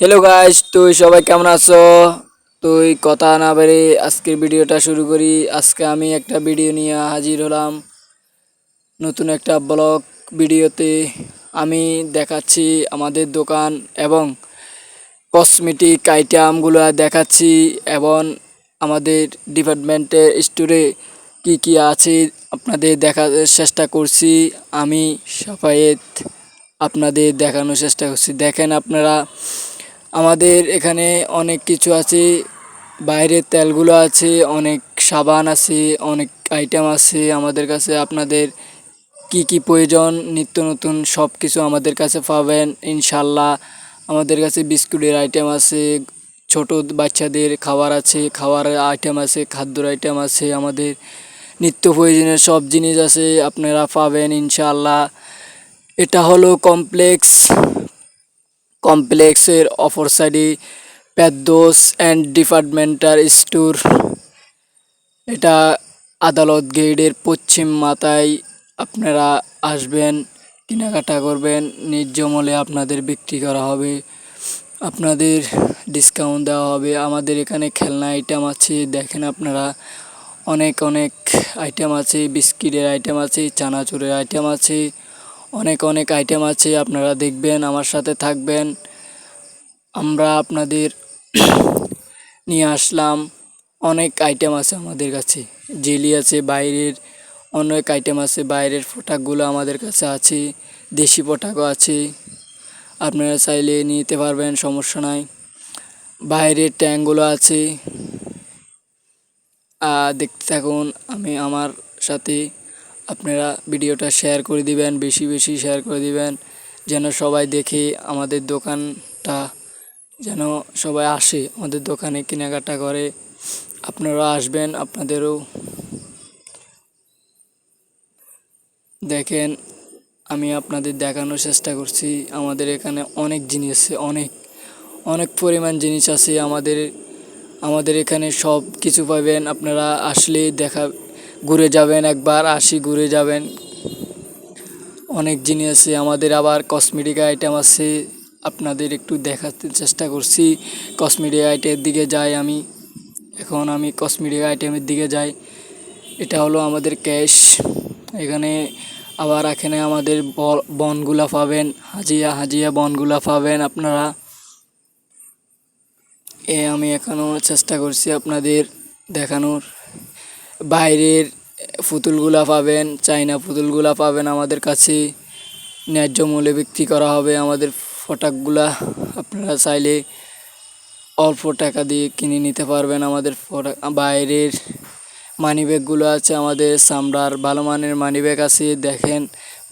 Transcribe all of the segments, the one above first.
Hello guys তুই সবাই কেমন আছো? তুই কথা না বেরে আজকের ভিডিওটা শুরু করি। আজকে আমি একটা ভিডিও নিয়ে হাজির হলাম। নতুন একটা ব্লগ ভিডিওতে আমি দেখাচ্ছি আমাদের দোকান এবং কসমেটিক আইটেমগুলো দেখাচ্ছি এবং আমাদের ডিপার্টমেন্টের স্টোরে কি কি আছে আপনাদের দেখার চেষ্টা করছি। আমি সাফায়েত আপনাদের দেখানোর চেষ্টা করছি। দেখেন আপনারা আমাদের এখানে অনেক কিছু আছে। বাইরের তেলগুলো আছে, অনেক সাবান আছে, অনেক আইটেম আছে। আমাদের কাছে আপনাদের কি কি প্রয়োজন, নিত্য নতুন সব কিছু আমাদের কাছে পাবেন ইনশাল্লাহ আমাদের কাছে বিস্কুটের আইটেম আছে, ছোট বাচ্চাদের খাবার আছে খাবারের আইটেম আছে, খাদ্যর আইটেম আছে, আমাদের নিত্য প্রয়োজনীয় সব জিনিস আছে, আপনারা পাবেন ইনশাল্লাহ এটা হলো কমপ্লেক্স কমপ্লেক্সের অপর সাইডে প্যাদোস অ্যান্ড ডিপার্টমেন্টাল স্টোর। এটা আদালত গেটের পশ্চিম মাথায় আপনারা আসবেন, কেনাকাটা করবেন মূল্যে আপনাদের বিক্রি করা হবে। আপনাদের ডিসকাউন্ট দেওয়া হবে। আমাদের এখানে খেলনা আইটেম আছে, দেখেন আপনারা। অনেক অনেক আইটেম আছে, বিস্কিটের আইটেম আছে, চানাচুরের আইটেম আছে। অনেক অনেক আইটেম আছে, আপনারা দেখবেন, আমার সাথে থাকবেন। আমরা আপনাদের নিয়ে আসলাম অনেক আইটেম আছে আমাদের কাছে। জেলি আছে, বাইরের অনেক আইটেম আছে, বাইরের প্রোডাক্টগুলো আমাদের কাছে আছে, দেশি প্রোডাক্টও আছে। আপনারা চাইলে নিতে পারবেন, সমস্যা নাই। বাইরের ট্যাঙ্কগুলো আছে। দেখতে থাকুন, আমি আমার সাথে আপনারা ভিডিওটা শেয়ার করে দিবেন, বেশি বেশি শেয়ার করে দিবেন, যেন সবাই দেখে আমাদের দোকানটা যেন সবাই আসে, আমাদের দোকানে কেনাকাটা করে। আপনারা আসবেন, আপনাদেরও। দেখেন, আমি আপনাদের দেখানোর চেষ্টা করছি, আমাদের এখানে অনেক জিনিস আছে, অনেক অনেক পরিমাণ জিনিস আছে, আমাদের আমাদের এখানে সব কিছু পাবেন। আপনারা আসলে দেখা, ঘুরে যাবেন একবার, আসি, ঘুরে যাবেন। অনেক জিনিস আছে, আমাদের আবার কসমেটিক আইটেম আছে। আপনাদের একটু দেখাতে চেষ্টা করছি। কসমেটিক আইটেমের দিকে যাই আমি। এখন আমি কসমেটিক আইটেমের দিকে যাই। এটা হলো আমাদের ক্যাশ। এখানে আবার এখানে আমাদের বনগুলা পাবেন। হাজিয়া হাজিয়া বনগুলা পাবেন আপনারা। এ আমি এখনও চেষ্টা করছি আপনাদের দেখানোর। বাইরের পুতুলগুলা পাবেন চাইনা পুতুলগুলা পাবেন আমাদের কাছে। ন্যায্য মূল্যে বিক্রি করা হবে আমাদের ফটাকগুলা আপনারা চাইলে অল্প টাকা দিয়ে কিনে নিতে পারবেন আমাদের বাইরের মানি ব্যাগগুলো আছে, আমাদের চামড়ার ভালো মানের মানি ব্যাগ আছে, দেখেন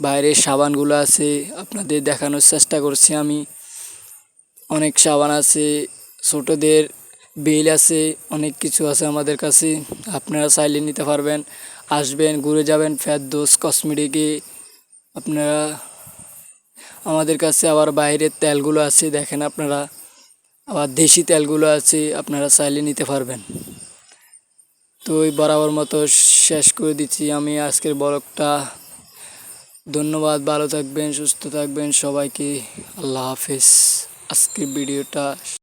বাইরের সাবানগুলো আছে, আপনাদের দেখানোর চেষ্টা করছি আমি। অনেক সাবান আছে, ছোটোদের বেল আছে, অনেক কিছু আছে আমাদের কাছে, আপনারা চাইলে নিতে পারবেন। আসবেন, ঘুরে যাবেন ফেরদোস কসমেটিকে, আপনারা আমাদের কাছে আবার বাইরের তেলগুলো আছে, দেখেন আপনারা। আবার দেশি তেলগুলো আছে, আপনারা চাইলে নিতে পারবেন। তো ওই বরাবর মতো শেষ করে দিচ্ছি আমি আজকের বরকটা ধন্যবাদ, ভালো থাকবেন, সুস্থ থাকবেন, সবাইকে আল্লাহ হাফিজ। আজকের ভিডিওটা